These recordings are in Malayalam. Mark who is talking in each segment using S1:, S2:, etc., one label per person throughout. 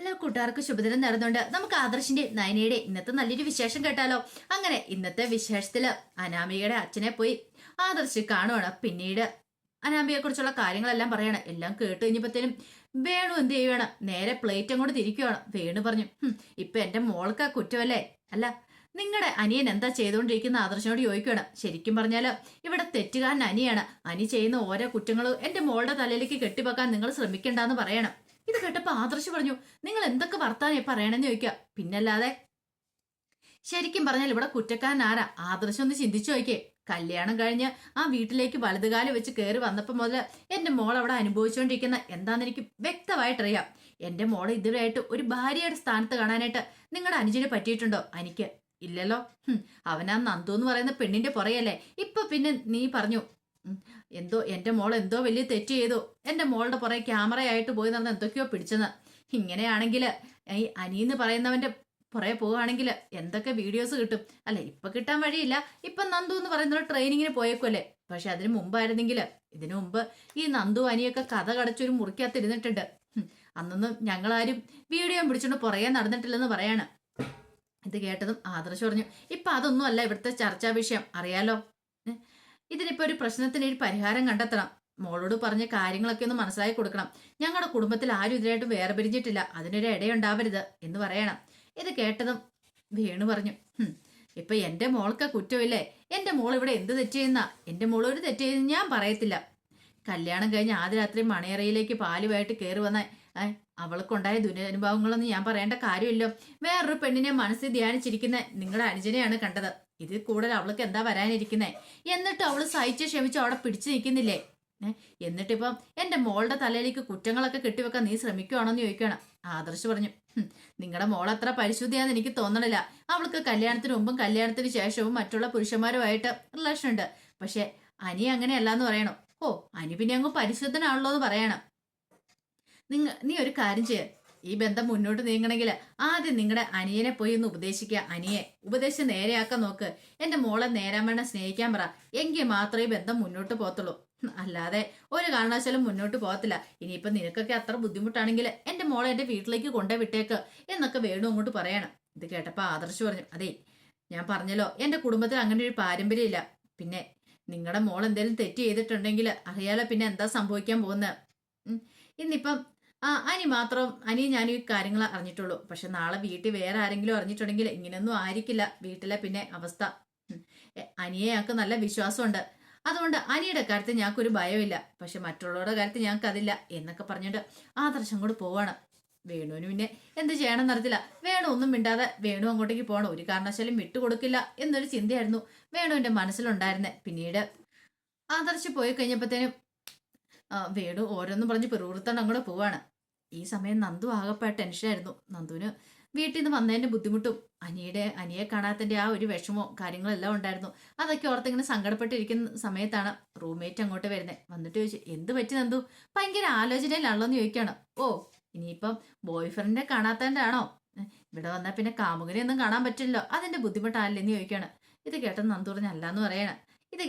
S1: എല്ലാ കൂട്ടുകാർക്കും ശുഭദിനം നടന്നുണ്ട് നമുക്ക് ആദർശിന്റെ നയനയുടെ ഇന്നത്തെ നല്ലൊരു വിശേഷം കേട്ടാലോ. അങ്ങനെ ഇന്നത്തെ വിശേഷത്തിൽ അനാമികയുടെ അച്ഛനെ പോയി ആദർശ് കാണുവാണ്. പിന്നീട് അനാമികയെ കുറിച്ചുള്ള കാര്യങ്ങളെല്ലാം പറയണം. എല്ലാം കേട്ട് കഴിഞ്ഞപ്പോഴത്തേനും വേണു എന്ത് ചെയ്യുവാണ്? നേരെ പ്ലേറ്റ് അങ്ങോട്ട് തിരിക്കുവാണ്. വേണു പറഞ്ഞു "ഹും, ഇപ്പൊ എന്റെ മോൾക്ക് കുറ്റമല്ലേ? അല്ല നിങ്ങളുടെ അനിയൻ എന്താ ചെയ്തുകൊണ്ടിരിക്കുന്ന? ആദർശനോട് ചോദിക്കുകയാണ് ശരിക്കും പറഞ്ഞാൽ ഇവിടെ തെറ്റുകാരൻ അനിയാണ്. അനി ചെയ്യുന്ന ഓരോ കുറ്റങ്ങളും എന്റെ മോളുടെ തലയിലേക്ക് കെട്ടിവെക്കാൻ നിങ്ങൾ ശ്രമിക്കണ്ടെന്ന് പറയണം. ഇത് കേട്ടപ്പോ ആദർശ് പറഞ്ഞു നിങ്ങൾ എന്തൊക്കെ വർത്താനേ പറയണെന്ന് ചോദിക്കുക പിന്നല്ലാതെ ശരിക്കും പറഞ്ഞാൽ ഇവിടെ കുറ്റക്കാരൻ ആരാ? ആദർശം ഒന്ന് ചിന്തിച്ചു നോക്കേ കല്യാണം കഴിഞ്ഞ് ആ വീട്ടിലേക്ക് വലതുകാലം വെച്ച് കയറി വന്നപ്പോൾ മുതൽ എന്റെ മോൾ അവിടെ അനുഭവിച്ചുകൊണ്ടിരിക്കുന്ന എന്താണെന്ന് എനിക്ക് വ്യക്തമായിട്ടറിയാം. എന്റെ മോളെ ഇതുവരെയായിട്ട് ഒരു ഭാര്യയുടെ സ്ഥാനത്ത് കാണാനായിട്ട് നിങ്ങളുടെ അനുജന് പറ്റിയിട്ടുണ്ടോ? എനിക്ക് ഇല്ലല്ലോ. അവനാ നന്ദു എന്ന് പറയുന്ന പെണ്ണിന്റെ പുറയല്ലേ ഇപ്പൊ പിന്നെ നീ പറഞ്ഞു എന്തോ എന്റെ മോൾ എന്തോ വലിയ തെറ്റ് ചെയ്തു. എന്റെ മോളുടെ പുറകെ ക്യാമറയായിട്ട് പോയി നടന്ന് എന്തൊക്കെയോ പിടിച്ചെന്ന്. ഇങ്ങനെയാണെങ്കിൽ ഈ അനിയെന്ന് പറയുന്നവന്റെ പുറകെ പോവുകയാണെങ്കിൽ എന്തൊക്കെ വീഡിയോസ് കിട്ടും? അല്ല ഇപ്പൊ കിട്ടാൻ വഴിയില്ല. ഇപ്പൊ നന്ദു എന്ന് പറയുന്ന ട്രെയിനിങ്ങിന് പോയേക്കുമല്ലേ പക്ഷെ അതിന് മുമ്പായിരുന്നെങ്കിൽ ഇതിനു മുമ്പ് ഈ നന്ദു അനിയൊക്കെ കഥ കടച്ചൊരു മുറിക്കകത്തിരുന്നിട്ടുണ്ട്. അന്നൊന്നും ഞങ്ങളാരും വീഡിയോ പിടിച്ചുകൊണ്ട് പുറകെ നടന്നിട്ടില്ലെന്ന് പറയാണ്. ഇത് കേട്ടതും ആദർശ് പറഞ്ഞു ഇപ്പൊ അതൊന്നുമല്ല ഇവിടുത്തെ ചർച്ചാ വിഷയം. അറിയാലോ? ഇതിനിപ്പോ ഒരു പ്രശ്നത്തിന് ഒരു പരിഹാരം കണ്ടെത്തണം. മോളോട് പറഞ്ഞ കാര്യങ്ങളൊക്കെ ഒന്ന് മനസ്സിലാക്കി കൊടുക്കണം. ഞങ്ങളുടെ കുടുംബത്തിൽ ആരും ഇതിനായിട്ട് വേറെ പിരിഞ്ഞിട്ടില്ല അതിനൊരു ഇടയുണ്ടാവരുത് എന്ന് പറയണം. ഇത് കേട്ടതും വേണു പറഞ്ഞു "ഹും, ഇപ്പൊ എന്റെ മോൾക്ക് കുറ്റമില്ലേ? എന്റെ മോൾ ഇവിടെ എന്ത് തെറ്റ് ചെയ്യുന്ന? എന്റെ മോൾ ഒരു തെറ്റ് ചെയ്യുന്ന ഞാൻ പറയത്തില്ല. കല്യാണം കഴിഞ്ഞ് ആദ്യ രാത്രി മണിയറയിലേക്ക് പാലുമായിട്ട് കയറി വന്ന. അവൾക്കുണ്ടായ ദുരനുഭവങ്ങളൊന്നും ഞാൻ പറയേണ്ട കാര്യമില്ലോ. വേറൊരു പെണ്ണിനെ മനസ്സിൽ ധ്യാനിച്ചിരിക്കുന്ന നിങ്ങളുടെ അനുജനെയാണ് കണ്ടത്. ഇതിൽ കൂടുതൽ അവൾക്ക് എന്താ വരാനിരിക്കുന്നേ? എന്നിട്ട് അവൾ സഹിച്ച് ക്ഷമിച്ച് അവിടെ പിടിച്ചു നിൽക്കുന്നില്ലേ? എന്നിട്ടിപ്പം എന്റെ മോളുടെ തലയിലേക്ക് കുറ്റങ്ങളൊക്കെ കെട്ടിവെക്കാൻ നീ ശ്രമിക്കുവാണോന്ന് ചോദിക്കണം ആദർശ് പറഞ്ഞു നിങ്ങളുടെ മോൾ അത്ര പരിശുദ്ധിയാന്ന് എനിക്ക് തോന്നണില്ല. അവൾക്ക് കല്യാണത്തിന് മുമ്പും കല്യാണത്തിന് ശേഷവും മറ്റുള്ള പുരുഷന്മാരുമായിട്ട് റിലേഷൻ ഉണ്ട്. പക്ഷെ അനി അങ്ങനെയല്ലാന്ന് പറയണം. ഓ അനി പിന്നെ അങ്ങ് പരിശുദ്ധനാണല്ലോ എന്ന് പറയണം. നിങ്ങ നീ ഒരു കാര്യം ചെയ്യ. ഈ ബന്ധം മുന്നോട്ട് നീങ്ങണമെങ്കിൽ ആദ്യം നിങ്ങളുടെ അനിയനെ പോയി ഒന്ന് ഉപദേശിക്കുക അനിയെ ഉപദേശം നേരെയാക്കാൻ നോക്ക്. എന്റെ മോളെ നേരാൻ വേണം സ്നേഹിക്കാൻ പറ. എങ്കിൽ മാത്രമേ ഈ ബന്ധം മുന്നോട്ട് പോകത്തുള്ളൂ. അല്ലാതെ ഒരു കാരണവശാലും മുന്നോട്ട് പോകത്തില്ല. ഇനിയിപ്പൊ നിനക്കൊക്കെ അത്ര ബുദ്ധിമുട്ടാണെങ്കിൽ എന്റെ മോളെ എന്റെ വീട്ടിലേക്ക് കൊണ്ടേ വിട്ടേക്ക് എന്നൊക്കെ വേണു അങ്ങോട്ട് പറയണം. ഇത് കേട്ടപ്പോ ആദർശ് പറഞ്ഞു അതെ ഞാൻ പറഞ്ഞല്ലോ എന്റെ കുടുംബത്തിൽ അങ്ങനെ ഒരു പാരമ്പര്യമില്ല പിന്നെ നിങ്ങളുടെ മോൾ എന്തെങ്കിലും തെറ്റ് ചെയ്തിട്ടുണ്ടെങ്കിൽ അറിയാലോ പിന്നെ എന്താ സംഭവിക്കാൻ പോകുന്നത് ഇന്നിപ്പം ആ അനി മാത്രം അനി ഞാൻ ഈ കാര്യങ്ങൾ അറിഞ്ഞിട്ടുള്ളൂ. പക്ഷെ നാളെ വീട്ടിൽ വേറെ ആരെങ്കിലും അറിഞ്ഞിട്ടുണ്ടെങ്കിൽ ഇങ്ങനെയൊന്നും ആയിരിക്കില്ല. വീട്ടിലെ പിന്നെ അവസ്ഥ. അനിയെ ഞങ്ങൾക്ക് നല്ല വിശ്വാസമുണ്ട്. അതുകൊണ്ട് അനിയുടെ കാര്യത്തിൽ ഞങ്ങൾക്കൊരു ഭയമില്ല പക്ഷെ മറ്റുള്ളവരുടെ കാര്യത്തിൽ ഞങ്ങൾക്ക് അതില്ല എന്നൊക്കെ പറഞ്ഞിട്ട് ആദർശം കൂടെ പോവാണ്. വേണുവിന് പിന്നെ എന്ത് ചെയ്യണം എന്നറിയത്തില്ല. വേണു ഒന്നും മിണ്ടാതെ വേണു അങ്ങോട്ടേക്ക് പോകണം ഒരു കാരണവശാലും വിട്ടുകൊടുക്കില്ല എന്നൊരു ചിന്തയായിരുന്നു വേണുവിന്റെ മനസ്സിലുണ്ടായിരുന്നെ. പിന്നീട് ആദർശ് പോയി കഴിഞ്ഞപ്പോഴത്തേനും വേണു ഓരോന്നും പറഞ്ഞ് പിറുപിറുത്തോണ്ട് അങ്ങോട്ട് പോവാണ്. ഈ സമയം നന്ദു ആകെപ്പാ ടെൻഷനായിരുന്നു. നന്ദുവിന് വീട്ടിൽ നിന്ന് വന്നതിന്റെ ബുദ്ധിമുട്ടും അനിയുടെ അനിയെ കാണാത്തതിന്റെ ആ ഒരു വിഷമവും കാര്യങ്ങളെല്ലാം ഉണ്ടായിരുന്നു. അതൊക്കെ ഓർത്തിങ്ങനെ സങ്കടപ്പെട്ടിരിക്കുന്ന സമയത്താണ് റൂംമേറ്റ് അങ്ങോട്ട് വരുന്നത് വന്നിട്ട് ചോദിച്ചു എന്ത് പറ്റി നന്ദു? ഭയങ്കര ആലോചനയിലാണല്ലോ എന്ന് ചോദിക്കുകയാണ്. ഓ ഇനിയിപ്പം ബോയ് ഫ്രണ്ടിനെ കാണാത്തതിന്റെ ആണോ ഇവിടെ വന്നാൽ പിന്നെ കാമുകനെ ഒന്നും കാണാൻ പറ്റില്ലല്ലോ. അതിന്റെ ബുദ്ധിമുട്ടാണല്ലേ എന്ന് ചോദിക്കുകയാണ്. ഇത് കേട്ട നന്ദു അല്ല അല്ലാന്ന് പറയണം. ഇത്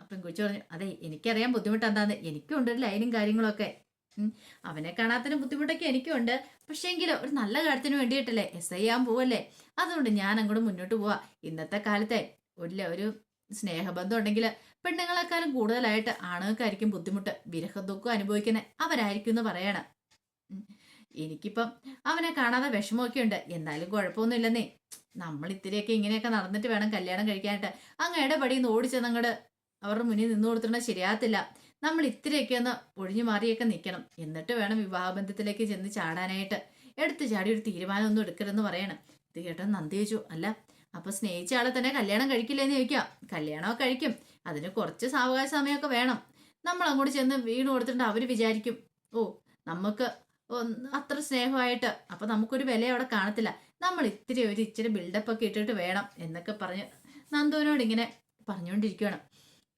S1: അപ്പം കുച്ചു പറഞ്ഞു അതെ എനിക്കറിയാൻ ബുദ്ധിമുട്ട് എന്താന്ന്. എനിക്കും ഉണ്ട് ലൈനും കാര്യങ്ങളൊക്കെ. അവനെ കാണാത്തതിന് ബുദ്ധിമുട്ടൊക്കെ എനിക്കുണ്ട്. ഉണ്ട് പക്ഷേങ്കിൽ ഒരു നല്ല കാര്യത്തിന് വേണ്ടിയിട്ടല്ലേ എസ് ഐ ആകാൻ പോവല്ലേ? അതുകൊണ്ട് ഞാൻ അങ്ങോട്ട് മുന്നോട്ട് പോവാ. ഇന്നത്തെ കാലത്തെ ഒരു ഒരു സ്നേഹബന്ധം ഉണ്ടെങ്കിൽ പെണ്ണുങ്ങളെക്കാളും കൂടുതലായിട്ട് ആണുങ്ങൾക്കായിരിക്കും ബുദ്ധിമുട്ട്. വിരഹദുഃഖം അനുഭവിക്കുന്ന അവരായിരിക്കും എന്ന് പറയണം. എനിക്കിപ്പം അവനെ കാണാതെ വിഷമമൊക്കെ ഉണ്ട്. എന്നാലും കുഴപ്പമൊന്നുമില്ലെന്നേ. നമ്മൾ ഇത്തിരിയൊക്കെ ഇങ്ങനെയൊക്കെ നടന്നിട്ട് വേണം കല്യാണം കഴിക്കാനായിട്ട്. അങ്ങ് ഇടപടിയിൽ ഓടിച്ചെന്ന് അങ്ങോട്ട് അവരുടെ മുന്നിൽ നിന്ന് കൊടുത്തിട്ടുണ്ടെങ്കിൽ ശരിയാകത്തില്ല. നമ്മൾ ഇത്തിരിയൊക്കെ ഒന്ന് ഒഴിഞ്ഞു മാറിയൊക്കെ നിൽക്കണം. എന്നിട്ട് വേണം വിവാഹബന്ധത്തിലേക്ക് ചെന്ന് ചാടാനായിട്ട്. എടുത്തു ചാടി ഒരു തീരുമാനമൊന്നും എടുക്കരുതെന്ന് പറയണം. ഇത് കേട്ടോ നന്ദി ചോദിച്ചു. അല്ല അപ്പൊ സ്നേഹിച്ച ആളെ തന്നെ കല്യാണം കഴിക്കില്ലെന്ന് ചോദിക്കാം. കല്യാണമൊക്കെ കഴിക്കും. അതിന് കുറച്ച് സാവകാശ സമയമൊക്കെ വേണം. നമ്മൾ അങ്ങോട്ട് ചെന്ന് വീണ് കൊടുത്തിട്ട് അവർ വിചാരിക്കും ഓ നമുക്ക് അത്ര സ്നേഹമായിട്ട്. അപ്പൊ നമുക്കൊരു വില അവിടെ കാണത്തില്ല. നമ്മൾ ഇത്തിരി ഒരു ഇച്ചിരി ബിൽഡപ്പ് ഒക്കെ ഇട്ടിട്ട് വേണം എന്നൊക്കെ പറഞ്ഞ് നന്ദുവിനോട് ഇങ്ങനെ പറഞ്ഞുകൊണ്ടിരിക്കുകയാണ്.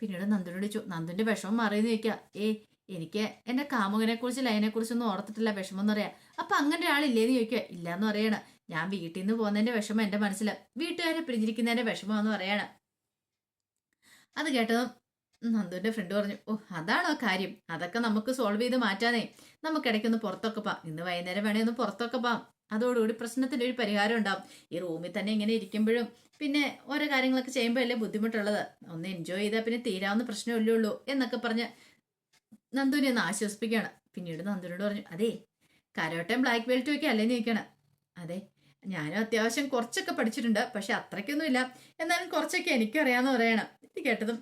S1: പിന്നീട് നന്ദുനോട് ചോദിച്ചു നന്ദുന്റെ വിഷമം മാറിയെന്ന് ചോദിക്കുക ഏ എനിക്ക് എന്റെ കാമുകനെ കുറിച്ച് ലൈനെ കുറിച്ചൊന്നും ഓർത്തിട്ടില്ല വിഷമം എന്ന് പറയാം അപ്പൊ അങ്ങനെ ഒരാളില്ലേന്ന് ചോദിക്കുക ഇല്ലാന്ന് പറയണ. ഞാൻ വീട്ടിൽ നിന്ന് പോകുന്നതിന്റെ വിഷമം എന്റെ മനസ്സിൽ വീട്ടുകാരെ പിരിഞ്ഞിരിക്കുന്നതിന്റെ വിഷമം എന്ന് പറയാണ്. അത് കേട്ടതും നന്ദുവിന്റെ ഫ്രണ്ട് പറഞ്ഞു ഓ അതാണോ കാര്യം? അതൊക്കെ നമുക്ക് സോൾവ് ചെയ്ത് മാറ്റാനേ നമുക്ക് ഇടയ്ക്കൊന്ന് പുറത്തൊക്കെ പോവാം. ഇന്ന് വൈകുന്നേരം വേണേ ഒന്ന് പുറത്തൊക്കെ പോവാം. അതോടുകൂടി പ്രശ്നത്തിന് ഒരു പരിഹാരം ഉണ്ടാവും. ഈ റൂമിൽ തന്നെ ഇങ്ങനെ ഇരിക്കുമ്പോഴും പിന്നെ ഓരോ കാര്യങ്ങളൊക്കെ ചെയ്യുമ്പോൾ അല്ലേ ബുദ്ധിമുട്ടുള്ളത്? ഒന്ന് എൻജോയ് ചെയ്താൽ പിന്നെ തീരാവുന്ന പ്രശ്നമല്ലേ ഉള്ളൂ എന്നൊക്കെ പറഞ്ഞ് നന്ദുവിനെ ഒന്ന് ആശ്വസിപ്പിക്കുകയാണ്. പിന്നീട് നന്ദുനോട് പറഞ്ഞു അതേ കരോട്ടയും ബ്ലാക്ക് ബെൽറ്റും ഒക്കെ അല്ലേ നീക്കണം? അതെ ഞാനും അത്യാവശ്യം കുറച്ചൊക്കെ പഠിച്ചിട്ടുണ്ട് പക്ഷെ അത്രയ്ക്കൊന്നുമില്ല. എന്നാലും കുറച്ചൊക്കെ എനിക്കറിയാമെന്ന് പറയണം. ഇത് കേട്ടതും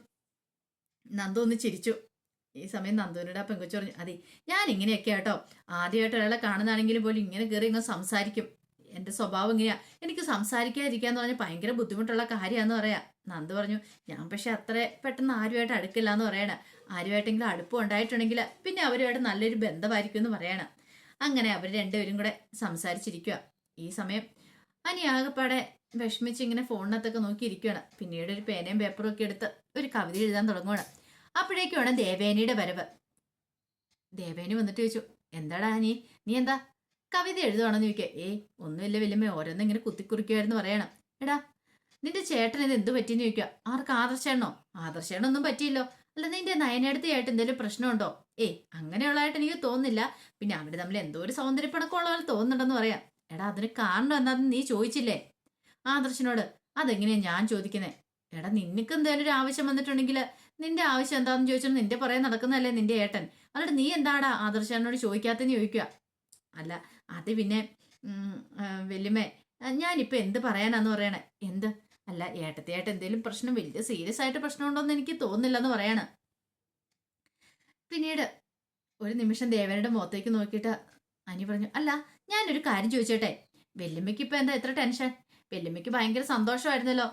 S1: നന്ദു ഒന്ന് ചിരിച്ചു. ഈ സമയം നന്ദുവിനോട് ആ പെങ്കൊച്ചു പറഞ്ഞു അതെ ഞാൻ ഇങ്ങനെയൊക്കെ കേട്ടോ ആദ്യമായിട്ട് ഒരാളെ കാണുന്നതാണെങ്കിലും പോലും ഇങ്ങനെ കയറി ഇങ്ങനെ സംസാരിക്കും. എന്റെ സ്വഭാവം ഇങ്ങനെയാ. എനിക്ക് സംസാരിക്കാതിരിക്കാന്ന് പറഞ്ഞാൽ ഭയങ്കര ബുദ്ധിമുട്ടുള്ള കാര്യമാന്ന് പറയാ. നന്ദു പറഞ്ഞു ഞാൻ പക്ഷെ അത്ര പെട്ടെന്ന് ആരുമായിട്ട് അടുക്കില്ല എന്ന് പറയണ. ആരുമായിട്ടെങ്കിലും അടുപ്പം ഉണ്ടായിട്ടുണ്ടെങ്കിൽ പിന്നെ അവരുമായിട്ട് നല്ലൊരു ബന്ധമായിരിക്കും എന്ന് പറയണ. അങ്ങനെ അവർ രണ്ടുപേരും കൂടെ സംസാരിച്ചിരിക്കുക ഈ സമയം അനി ആകെപ്പാടെ വിഷമിച്ച് ഇങ്ങനെ ഫോണിനകത്തൊക്കെ നോക്കിയിരിക്കുകയാണ് പിന്നീട് ഒരു പേനയും പേപ്പറും ഒക്കെ എടുത്ത് ഒരു കവിത എഴുതാൻ തുടങ്ങുകയാണ് അപ്പോഴേക്കുമാണ് ദേവേനിയുടെ വരവ്. ദേവേനി വന്നിട്ട് ചോദിച്ചു എന്താടാ നീ? നീ എന്താ? കവിത എഴുതുവാണെന്ന് ചോദിക്കുക. ഏ ഒന്നുമില്ല വല്യമ്മ ഓരോന്നും ഇങ്ങനെ കുത്തിക്കുറിക്കുമായിരുന്നു പറയണം. എടാ നിന്റെ ചേട്ടൻ ഇത് എന്ത് പറ്റിയെന്ന് ചോദിക്കുക. ആർക്ക് ആദർശേണോ ആദർശേണൊന്നും പറ്റിയില്ലോ. അല്ല നിന്റെ നയനടുത്ത് ചേട്ടൻ എന്തെങ്കിലും പ്രശ്നമുണ്ടോ? ഏയ് അങ്ങനെയുള്ളതായിട്ട് എനിക്ക് തോന്നുന്നില്ല. പിന്നെ അവർ തമ്മിൽ എന്തോ ഒരു സൗന്ദര്യപ്പണക്കമുള്ള പോലെ തോന്നുന്നുണ്ടെന്ന് പറയാം. എടാ അതിന് കാരണം എന്നാന്ന് നീ ചോദിച്ചില്ലേ? ആദർശനോട് അതെങ്ങനെയാ ഞാൻ ചോദിക്കുന്നേ? എടാ നിനക്ക് എന്തെങ്കിലും ഒരു ആവശ്യം വന്നിട്ടുണ്ടെങ്കിൽ നിന്റെ ആവശ്യം എന്താണെന്ന് ചോദിച്ചാൽ നിന്റെ പുറകെ നടക്കുന്നതല്ലേ നിന്റെ ഏട്ടൻ. അതോട് നീ എന്താടാ ആദർശനോട് ചോദിക്കാത്തെന്ന് ചോദിക്കുക അല്ല അത് പിന്നെ വെല്ലുമേ ഞാനിപ്പോൾ എന്ത് പറയാനാന്ന് പറയണേ? എന്ത്? അല്ല ഏട്ടത്തിയായിട്ട് എന്തെങ്കിലും പ്രശ്നം വലിയ സീരിയസ് ആയിട്ട് പ്രശ്നമുണ്ടോന്ന് എനിക്ക് തോന്നുന്നില്ലെന്ന് പറയാണ്. പിന്നീട് ഒരു നിമിഷം ദേവനയുടെ മുഖത്തേക്ക് നോക്കിയിട്ട് അനി പറഞ്ഞു അല്ല ഞാനൊരു കാര്യം ചോദിച്ചോട്ടെ? വെല്ലുമ്മയ്ക്ക് ഇപ്പം എന്താ എത്ര ടെൻഷൻ? വെല്ലുമ്മയ്ക്ക് ഭയങ്കര സന്തോഷമായിരുന്നല്ലോ.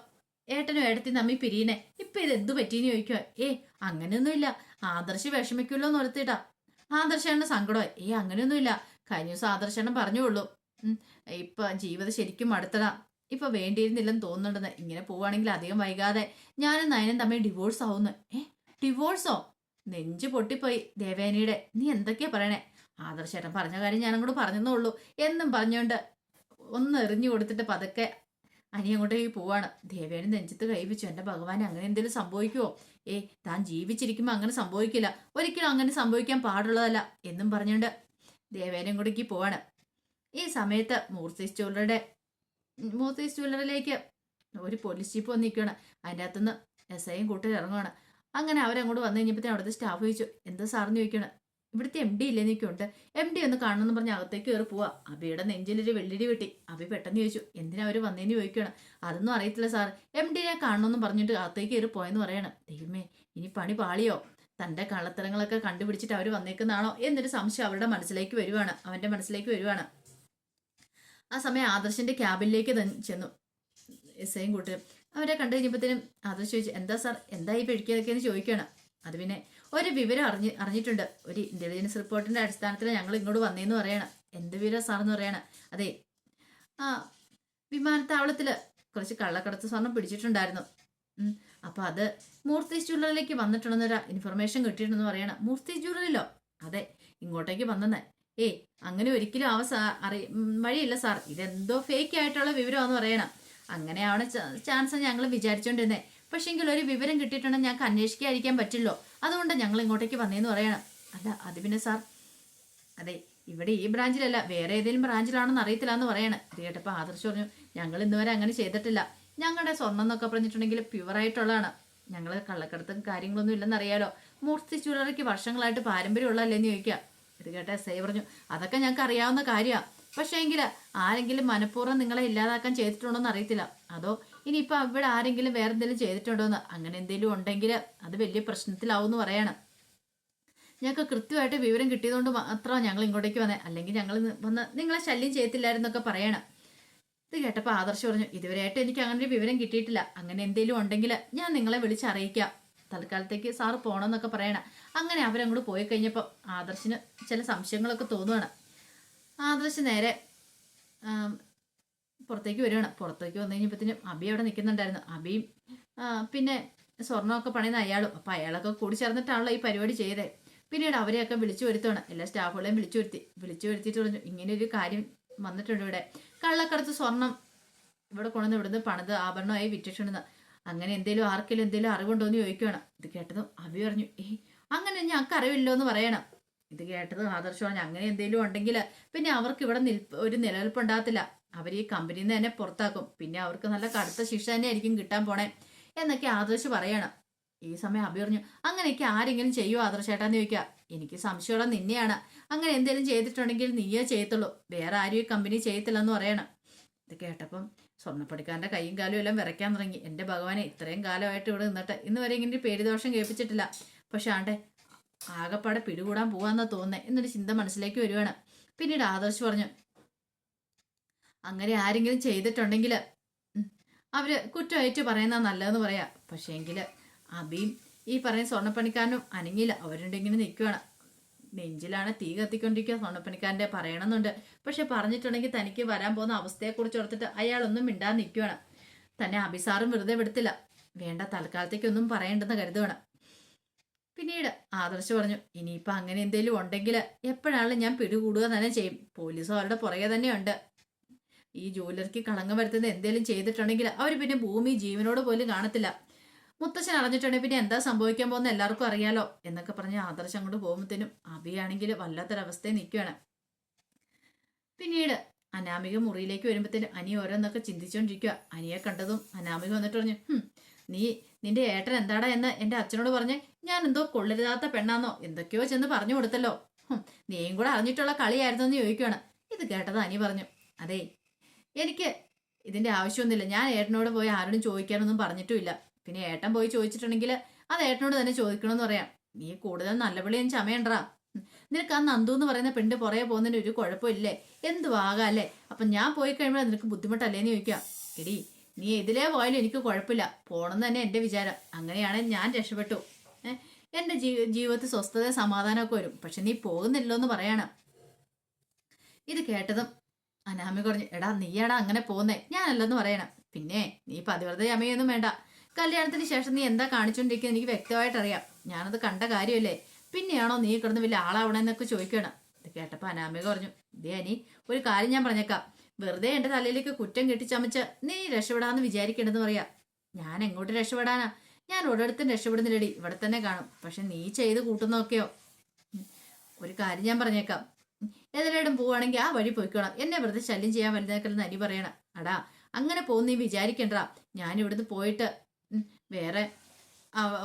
S1: ഏട്ടനും ഏടത്തി നമ്മി പിരിയണേ. ഇപ്പൊ ഇത് എന്തു പറ്റീന്ന് ചോദിക്കുക ഏ അങ്ങനെയൊന്നുമില്ല. ആദർശ് വിഷമിക്കുമല്ലോ എന്ന് ഓർത്തിട്ടാ. ആദർശാണ് സങ്കടമായി. ഏ അങ്ങനെയൊന്നുമില്ല. കഴിഞ്ഞ ദിവസം ആദർശണ്ണം പറഞ്ഞുള്ളൂ ഇപ്പൊ ജീവിതം ശരിക്കും അടുത്തടാ ഇപ്പൊ വേണ്ടിയിരുന്നില്ലെന്ന് തോന്നുന്നുണ്ടെന്ന്. ഇങ്ങനെ പോവാണെങ്കിൽ അധികം വൈകാതെ. ഞാനും നയനും തമ്മിൽ ഡിവോഴ്സ് ആവുന്നു. ഏ ഡിവോഴ്സോ നെഞ്ച് പൊട്ടിപ്പോയി ദേവേനിയുടെ. നീ എന്തൊക്കെയാ പറയണേ? ആദർശേട്ടൻ പറഞ്ഞ കാര്യം ഞാനങ്ങോട്ട് പറഞ്ഞതേ ഉള്ളൂ. എന്നും പറഞ്ഞുകൊണ്ട് ഒന്ന് എറിഞ്ഞു കൊടുത്തിട്ട് പതുക്കെ അനി അങ്ങോട്ടേക്ക് പോവാണ്. ദേവേനും നെഞ്ചത്ത് കൈവച്ചു എന്റെ ഭഗവാൻ അങ്ങനെ എന്തെങ്കിലും സംഭവിക്കുമോ ഏ താൻ ജീവിച്ചിരിക്കുമ്പോൾ അങ്ങനെ സംഭവിക്കില്ല. ഒരിക്കലും അങ്ങനെ സംഭവിക്കാൻ പാടുള്ളതല്ല എന്നും പറഞ്ഞുണ്ട് ദേവേനും കൂടേക്ക് പോവാണ്. ഈ സമയത്ത് മൂർത്തിസ് ജ്വല്ലറുടെ മൂർത്തിസ് ജ്വല്ലറിലേക്ക് ഒരു പോലീസ് ജീപ്പ് വന്ന് നിൽക്കുകയാണ്. അതിന്റെ അകത്തുനിന്ന് എസ് ഐയും കൂട്ടി ഇറങ്ങുകയാണ് അങ്ങനെ അവരങ്ങോട്ട് വന്നു കഴിഞ്ഞപ്പോഴത്തേനും അവിടുത്തെ സ്റ്റാഫ് ചോദിച്ചു എന്താ സാറിന് ചോദിക്കണം ഇവിടുത്തെ എം ഡി ഇല്ലേ നിൽക്കുണ്ട് എം ഡി ഒന്ന് കാണണമെന്ന് പറഞ്ഞ് അകത്തേക്ക് കയറി പോവാ. അബിയുടെ നെഞ്ചിലൊരു വെള്ളിടി വെട്ടി. അബി പെട്ടെന്ന് ചോദിച്ചു എന്തിനാ അവർ വന്നേന്ന് ചോദിക്കണം അതൊന്നും അറിയത്തില്ല സാർ എം ഡിനെ കാണണമെന്ന് പറഞ്ഞിട്ട് അകത്തേക്ക് കയറി പോയെന്ന് പറയണം. ദൈവമേ ഇനി പണി പാളിയോ? തന്റെ കള്ളത്തരങ്ങളൊക്കെ കണ്ടുപിടിച്ചിട്ട് അവർ വന്നേക്കുന്നതാണോ? എന്നൊരു സംശയം അവരുടെ മനസ്സിലേക്ക് വരുവാണ്. അവന്റെ മനസ്സിലേക്ക് വരുവാണ്. ആ സമയം ആദർശിന്റെ ക്യാബിനിലേക്ക് ചെന്നു. എസ് ഐയും കൂട്ടരും. അവരെ കണ്ടു കഴിഞ്ഞപ്പോഴത്തേനും ആദർശ് ചോദിച്ചു എന്താ സാർ? എന്താ ഈ പിഴിക്കതൊക്കെയെന്ന് ചോദിക്കണം അത് പിന്നെ ഒരു വിവരം അറിഞ്ഞ് അറിഞ്ഞിട്ടുണ്ട്. ഒരു ഇന്റലിജൻസ് റിപ്പോർട്ടിന്റെ അടിസ്ഥാനത്തിൽ ഞങ്ങൾ ഇങ്ങോട്ട് വന്നേന്ന് പറയണം. എന്ത് വിവരം സാർ എന്ന് പറയണം. അതെ. ആ വിമാനത്താവളത്തിൽ കുറച്ച് കള്ളക്കടത്ത് സ്വർണം പിടിച്ചിട്ടുണ്ടായിരുന്നു. അപ്പൊ അത് മൂർത്തി ജ്വല്ലറിലേക്ക് വന്നിട്ടുണ്ടെന്നൊരു ഇൻഫർമേഷൻ കിട്ടിയിട്ടുണ്ടെന്ന് പറയണം. മൂർത്തി ജ്വല്ലറിയിലോ? അതെ ഇങ്ങോട്ടേക്ക് വന്നെ ഏ അങ്ങനെ ഒരിക്കലും അവ അറി വഴിയില്ല സാർ. ഇതെന്തോ ഫേക്ക് ആയിട്ടുള്ള വിവരമാണെന്ന് പറയണം. അങ്ങനെയാണ് ചാൻസ് ഞങ്ങൾ വിചാരിച്ചോണ്ടിരുന്നേ. പക്ഷെങ്കിൽ ഒരു വിവരം കിട്ടിയിട്ടുണ്ടെങ്കിൽ ഞങ്ങൾക്ക് അന്വേഷിക്കാതിരിക്കാൻ പറ്റില്ലോ. അതുകൊണ്ട് ഞങ്ങൾ ഇങ്ങോട്ടേക്ക് വന്നേന്ന് പറയണം. അല്ല അത് പിന്നെ സാർ അതെ ഇവിടെ ഈ ബ്രാഞ്ചിലല്ല വേറെ ഏതെങ്കിലും ബ്രാഞ്ചിലാണെന്ന് അറിയത്തില്ല എന്ന് പറയണം. ഇത് കേട്ടപ്പോൾ ആദർശ് പറഞ്ഞു ഞങ്ങൾ ഇന്നുവരെ അങ്ങനെ ചെയ്തിട്ടില്ല. ഞങ്ങളുടെ സ്വർണം എന്നൊക്കെ പറഞ്ഞിട്ടുണ്ടെങ്കിൽ പ്യുവറായിട്ടുള്ളതാണ് ഞങ്ങൾ കള്ളക്കടത്തും കാര്യങ്ങളൊന്നും ഇല്ലെന്ന് അറിയാലോ. മൂർത്തി ജ്വല്ലറിക്ക് വർഷങ്ങളായിട്ട് പാരമ്പര്യമുള്ളതല്ലേന്ന് ചോദിക്കുക ഇത് കേട്ട എസ് ഐ പറഞ്ഞു അതൊക്കെ ഞങ്ങൾക്ക് അറിയാവുന്ന കാര്യമാണ് പക്ഷേ എങ്കിൽ ആരെങ്കിലും മനഃപൂർവം നിങ്ങളെ ഇല്ലാതാക്കാൻ ചെയ്തിട്ടുണ്ടോ എന്ന് അറിയത്തില്ല. അതോ ഇനിയിപ്പോൾ ഇവിടെ ആരെങ്കിലും വേറെ എന്തെങ്കിലും ചെയ്തിട്ടുണ്ടോന്ന്? അങ്ങനെ എന്തെങ്കിലും ഉണ്ടെങ്കിൽ അത് വലിയ പ്രശ്നത്തിലാവും എന്ന് പറയണം. ഞങ്ങൾക്ക് കൃത്യമായിട്ട് വിവരം കിട്ടിയതുകൊണ്ട് മാത്രമാണ് ഞങ്ങൾ ഇങ്ങോട്ടേക്ക് വന്നത് അല്ലെങ്കിൽ ഞങ്ങൾ വന്ന് നിങ്ങളെ ശല്യം ചെയ്യത്തില്ലായിരുന്നൊക്കെ പറയണം. ഇത് കേട്ടപ്പോൾ ആദർശ് പറഞ്ഞു ഇതുവരെയായിട്ട് എനിക്ക് അങ്ങനെ ഒരു വിവരം കിട്ടിയിട്ടില്ല. അങ്ങനെ എന്തെങ്കിലും ഉണ്ടെങ്കിൽ ഞാൻ നിങ്ങളെ വിളിച്ചറിയിക്കാം തൽക്കാലത്തേക്ക് സാറ് പോകണമെന്നൊക്കെ പറയണം. അങ്ങനെ അവരങ്ങോട്ട് പോയി കഴിഞ്ഞപ്പോൾ ആദർശിന് ചില സംശയങ്ങളൊക്കെ തോന്നുകയാണ് ആദർശ് നേരെ പുറത്തേക്ക് വരികയാണ്. പുറത്തേക്ക് വന്നു കഴിഞ്ഞപ്പോഴത്തേനും അബി അവിടെ നിൽക്കുന്നുണ്ടായിരുന്നു. അബിയും പിന്നെ സ്വർണമൊക്കെ പണിയുന്ന അയാളും. അപ്പം അയാളൊക്കെ കൂടി ചേർന്നിട്ടാണല്ലോ ഈ പരിപാടി ചെയ്തത് പിന്നീട് അവരെയൊക്കെ വിളിച്ചു വരുത്തുകയാണ് എല്ലാ സ്റ്റാഫുകളെയും വിളിച്ചു വരുത്തി. വിളിച്ചു വരുത്തിയിട്ട് പറഞ്ഞു ഇങ്ങനെ ഒരു കാര്യം വന്നിട്ടുണ്ട് ഇവിടെ. കള്ളക്കടത്ത് സ്വർണം ഇവിടെ കൊണ്ടുവന്ന് ഇവിടുന്ന് പണിത് ആഭരണമായി വിറ്റിട്ടുണ്ടെന്ന്. അങ്ങനെ എന്തേലും ആർക്കെങ്കിലും എന്തേലും അറിവുണ്ടോ എന്ന് ചോദിക്കുകയാണ് ഇത് കേട്ടതും അഭി പറഞ്ഞു ഏ അങ്ങനെ ഞങ്ങൾക്ക് അറിവില്ലോ എന്ന് പറയണം. ഇത് കേട്ടത് ആദർശമാണ് അങ്ങനെ എന്തെങ്കിലും ഉണ്ടെങ്കിൽ പിന്നെ അവർക്ക് ഇവിടെ നിൽപ്പ് ഒരു നിലനിൽപ്പ് ഉണ്ടാകത്തില്ല. അവർ ഈ കമ്പനിയിൽ നിന്ന് തന്നെ പുറത്താക്കും. പിന്നെ അവർക്ക് നല്ല കടുത്ത ശിക്ഷ തന്നെ ആയിരിക്കും കിട്ടാൻ പോണേ. എന്നൊക്കെ ആദർശ് പറയണം. ഈ സമയം അഭി പറഞ്ഞു അങ്ങനെയൊക്കെ ആരെങ്കിലും ചെയ്യുമോ ആദർശേട്ടാന്ന് ചോദിക്കുക. എനിക്ക് സംശയമുള്ള നിന്നെയാണ്. അങ്ങനെ എന്തെങ്കിലും ചെയ്തിട്ടുണ്ടെങ്കിൽ നീയേ ചെയ്യത്തുള്ളൂ. വേറെ ആരും ഈ കമ്പനി ചെയ്യത്തില്ലെന്ന് പറയണം. ഇത് കേട്ടപ്പം സ്വർണപ്പടിക്കാരന്റെ കൈയും കാലും എല്ലാം വിറയ്ക്കാൻ തുടങ്ങി. എന്റെ ഭഗവാനെ ഇത്രയും കാലമായിട്ട് ഇവിടെ നിന്നിട്ട് ഇന്ന് വരെ ഇങ്ങനെ പേരുദോഷം കേൾപ്പിച്ചിട്ടില്ല. പക്ഷെ ആണ്ടെ ആകെപ്പാടെ പിടികൂടാൻ പോവാന്നാ തോന്നുന്നേ. എന്നൊരു ചിന്ത മനസ്സിലേക്ക് വരുവാണ്. പിന്നീട് ആദർശ് പറഞ്ഞു അങ്ങനെ ആരെങ്കിലും ചെയ്തിട്ടുണ്ടെങ്കിൽ അവർ കുറ്റമായിട്ട് പറയുന്ന നല്ലതെന്ന് പറയാം. പക്ഷേ എങ്കിൽ അബിയും ഈ പറയുന്ന സ്വർണപ്പണിക്കാരനും അനങ്ങിയില്ല. അവരുണ്ടെങ്കിലും നിൽക്കുകയാണ് നെഞ്ചിലാണ് തീ കത്തിക്കൊണ്ടിരിക്കുക സ്വർണപ്പണിക്കാരന്റെ പറയണമെന്നുണ്ട്. പക്ഷെ പറഞ്ഞിട്ടുണ്ടെങ്കിൽ തനിക്ക് വരാൻ പോകുന്ന അവസ്ഥയെക്കുറിച്ച് ഓർത്തിട്ട് അയാളൊന്നും മിണ്ടാൻ നിൽക്കുകയാണ് തന്നെ അഭിസാറും വെറുതെ വിടത്തില്ല. വേണ്ട തൽക്കാലത്തേക്കൊന്നും പറയേണ്ടെന്ന് കരുതുകയാണ് പിന്നീട് ആദർശ് പറഞ്ഞു ഇനിയിപ്പോൾ അങ്ങനെ എന്തെങ്കിലും ഉണ്ടെങ്കിൽ എപ്പോഴാണെങ്കിലും ഞാൻ പിടികൂടുക തന്നെ ചെയ്യും. പോലീസും അവരുടെ പുറകെ തന്നെയുണ്ട്. ഈ ജോലിക്ക് കളങ്കം വരുത്തുന്ന എന്തെങ്കിലും ചെയ്തിട്ടുണ്ടെങ്കിൽ അവർ പിന്നെ ഭൂമി ജീവനോട് പോലും കാണത്തില്ല. മുത്തശ്ശൻ അറിഞ്ഞിട്ടുണ്ടെങ്കിൽ പിന്നെ എന്താ സംഭവിക്കാൻ പോകുന്ന എല്ലാവർക്കും അറിയാലോ എന്നൊക്കെ പറഞ്ഞ് ആദർശം അങ്ങോട്ട് പോകുമ്പോഴത്തേനും അഭിയാണെങ്കിൽ വല്ലാത്തൊരവസ്ഥയിൽ നിൽക്കുകയാണ്. പിന്നീട് അനാമിക മുറിയിലേക്ക് വരുമ്പോഴത്തേനും അനി ഓരോന്നൊക്കെ ചിന്തിച്ചുകൊണ്ടിരിക്കുക അനിയെ കണ്ടതും അനാമിക വന്നിട്ട് പറഞ്ഞു നീ നിന്റെ ഏട്ടൻ എന്താടാ എന്ന് എന്റെ അച്ഛനോട് പറഞ്ഞ് ഞാൻ എന്തോ കൊള്ളരുതാത്ത പെണ്ണാന്നോ എന്തൊക്കെയോ ചെന്ന് പറഞ്ഞു കൊടുത്തല്ലോ. നീയും കൂടെ അറിഞ്ഞിട്ടുള്ള കളിയായിരുന്നു എന്ന് ചോദിക്കുകയാണ്. ഇത് കേട്ടത് അനി പറഞ്ഞു അതെ എനിക്ക് ഇതിന്റെ ആവശ്യമൊന്നുമില്ല. ഞാൻ ഏട്ടനോട് പോയി ആരോടും ചോദിക്കാനൊന്നും പറഞ്ഞിട്ടുമില്ല. പിന്നെ ഏട്ടൻ പോയി ചോദിച്ചിട്ടുണ്ടെങ്കിൽ അത് ഏട്ടനോട് തന്നെ ചോദിക്കണമെന്ന് പറയാം. നീ കൂടുതൽ നല്ല വിളിയും ചമയണ്ടാ നിനക്ക് ആ നന്ദു എന്ന് പറയുന്ന പെണ്ണ് പുറകെ പോകുന്നതിന് ഒരു കുഴപ്പമില്ലേ? എന്തു ആകാം അല്ലേ? അപ്പൊ ഞാൻ പോയി കഴിയുമ്പോൾ നിനക്ക് ബുദ്ധിമുട്ടല്ലേന്ന് ചോദിക്കാം എടി നീ ഇതിലേ പോയാലും എനിക്ക് കുഴപ്പമില്ല. പോണെന്ന് തന്നെ എന്റെ വിചാരം. അങ്ങനെയാണെങ്കിൽ ഞാൻ രക്ഷപ്പെട്ടു. എന്റെ ജീ ജീവിതത്തിൽ സ്വസ്ഥത സമാധാനമൊക്കെ വരും. പക്ഷെ നീ പോകുന്നില്ലോ എന്ന് പറയണം. ഇത് കേട്ടതും അനാമി കുറഞ്ഞു എടാ നീയാടാ അങ്ങനെ പോകുന്നേ ഞാനല്ലെന്ന് പറയണം. പിന്നെ നീ പതിവ്രത അമ്മയൊന്നും വേണ്ട. കല്യാണത്തിന് ശേഷം നീ എന്താ കാണിച്ചുകൊണ്ടിരിക്കുന്നത് എനിക്ക് വ്യക്തമായിട്ട് അറിയാം ഞാനത് കണ്ട കാര്യമല്ലേ പിന്നെയാണോ നീ കിടന്ന് വലിയ ആളാവണമെന്നൊക്കെ ചോദിക്കണം? ഇത് കേട്ടപ്പോൾ അനാമിക കുറഞ്ഞു ദേ അനി ഒരു കാര്യം ഞാൻ പറഞ്ഞേക്കാം. വെറുതെ എന്റെ തലയിലേക്ക് കുറ്റം കെട്ടിച്ചമച്ച് നീ രക്ഷപ്പെടാന്ന് വിചാരിക്കണ്ടെന്ന് പറയാ. ഞാൻ എങ്ങോട്ട് രക്ഷപ്പെടാനാ? ഞാൻ ഒരിടത്തും രക്ഷപ്പെടുന്നില്ലടി. ഇവിടെ തന്നെ കാണും. പക്ഷെ നീ ചെയ്ത് കൂട്ടുന്നൊക്കെയോ ഒരു കാര്യം ഞാൻ പറഞ്ഞേക്കാം. എതിരേടും പോവുകയാണെങ്കിൽ ആ വഴി പോയിക്കോണം എന്നെ വെറുതെ ശല്യം ചെയ്യാൻ വരുന്നേക്കല്ലെന്ന് നരി പറയണം. അടാ അങ്ങനെ പോകുന്ന നീ വിചാരിക്കണ്ട. ഞാൻ ഇവിടുന്ന് പോയിട്ട് വേറെ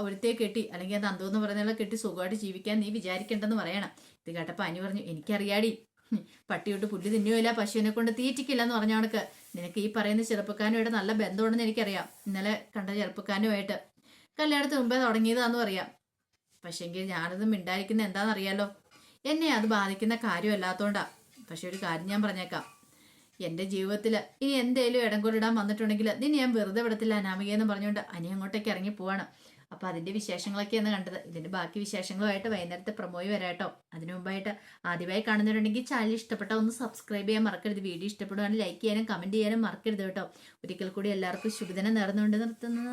S1: ഒരുത്തേ കെട്ടി അല്ലെങ്കിൽ അത് അന്തോന്ന് പറയുന്നതിനുള്ള കെട്ടി സുഖമായിട്ട് ജീവിക്കാൻ നീ വിചാരിക്കണ്ടെന്ന് പറയണം. ഇത് കേട്ടപ്പോൾ അനി പറഞ്ഞു എനിക്കറിയാടി. പട്ടിയോട്ട് പുല്ല് തിന്നുകയില്ല പശുവിനെ കൊണ്ട് തീറ്റിക്കില്ല എന്ന് പറഞ്ഞ കണക്ക്. നിനക്ക് ഈ പറയുന്ന ചെറുപ്പക്കാരനുമായിട്ട് നല്ല ബന്ധമുണ്ടെന്ന് എനിക്കറിയാം. ഇന്നലെ കണ്ട ചെറുപ്പക്കാരനുമായിട്ട്. കല്യാണത്തിന് മുമ്പേ തുടങ്ങിയതാണെന്ന് പറയാം പക്ഷേങ്കിൽ ഞാനത് മിണ്ടായിരിക്കുന്ന എന്താണെന്നറിയാലോ എന്നെ അത് ബാധിക്കുന്ന കാര്യമല്ലാത്തോണ്ടാ. പക്ഷെ ഒരു കാര്യം ഞാൻ പറഞ്ഞേക്കാം. എന്റെ ജീവിതത്തിൽ ഇനി എന്തേലും ഇടം കൊണ്ടിടാൻ വന്നിട്ടുണ്ടെങ്കിൽ നിന്നെ ഞാൻ വെറുതെ വിടത്തില്ല അനാമികയെന്ന് പറഞ്ഞുകൊണ്ട് അനി അങ്ങോട്ടേക്ക് ഇറങ്ങി പോവാണ്. അപ്പം അതിന്റെ വിശേഷങ്ങളൊക്കെയാണ് കണ്ടത്. ഇതിന്റെ ബാക്കി വിശേഷങ്ങളുമായിട്ട് വൈകുന്നേരത്തെ പ്രൊമോയി വരാട്ടോ. അതിനു മുമ്പായിട്ട് ആദ്യമായി കാണുന്നവരുണ്ടെങ്കിൽ ചാനൽ ഇഷ്ടപ്പെട്ട ഒന്ന് സബ്സ്ക്രൈബ് ചെയ്യാൻ മറക്കരുത്. വീഡിയോ ഇഷ്ടപ്പെടുവാണെങ്കിൽ ലൈക്ക് ചെയ്യാനും കമന്റ് ചെയ്യാനും മറക്കരുത് കേട്ടോ. ഒരിക്കൽ കൂടി എല്ലാവർക്കും ശുഭദിനം നേർന്നുകൊണ്ട് നിർത്തുന്നത്